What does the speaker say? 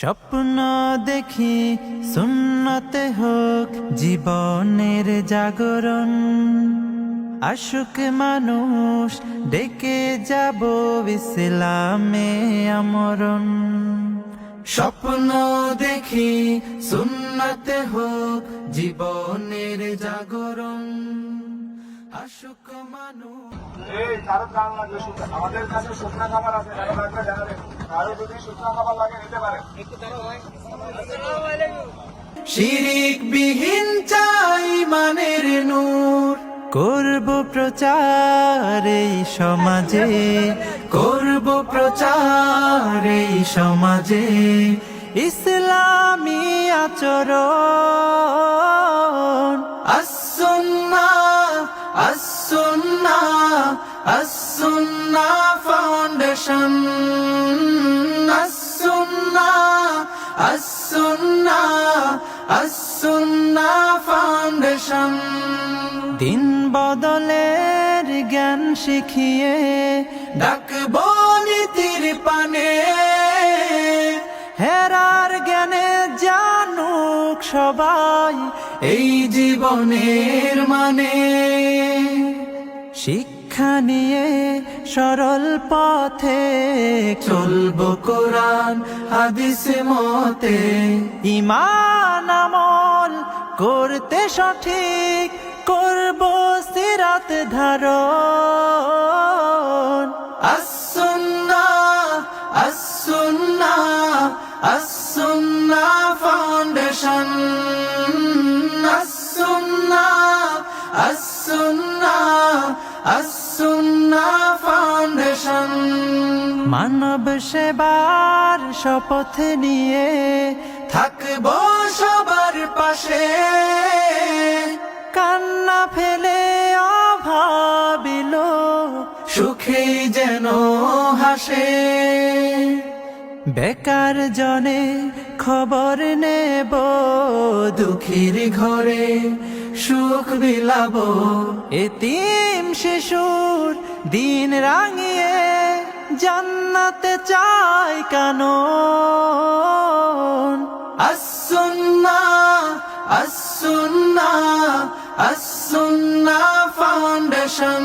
স্বপ্ন দেখি সুন্নতে হোক জীবনের জাগরণ। আশুক মানুষ ডেকে যাব ইসলামে আমরণ। স্বপ্ন দেখি সুন্নতে হোক জীবনের জাগরণ। আশুক মানুষ। এই কারও কান লাগবে আমাদের কাছে শুকনো খাবার আছে কারও লাগবে জানাবেন কারও যদি শুকনো খাবার লাগে নিতে পারেন শিরিক বিহীন চাই মানের নূর। করব প্রচার এই সমাজে। করব প্রচার এই সমাজে। ইসলামী আচরণ। ফাউন্ডেশন দিন বদলের জ্ঞান শিখিয়ে ডাকবো নীতির পানে। হেরার জ্ঞানে জানুক সবাই এই জীবনের মানে। শিক্ষা সরল পথে চলবো কোরআন, হাদিস মতে। ইমান আমল করতে সঠিক, করব সিরাত ধারণ। আসুন্না আসুন্না আসুন্না ফাউন্ডেশন আসুন্না আসুন্না আসুন্না ফাউন্ডেশন মানব সেবার শপথ নিয়ে থাকব সবার পাশে। কান্না ফেলে অভাবিল। সুখে যেন হাসে। বেকার জনে খবর নেব দুঃখীর ঘরে, সুখ বিলাব। এতিম শিশুর দিন রাঙিয়ে জান্নাতে চাই কানন। Assunnah Assunnah Assunnah foundation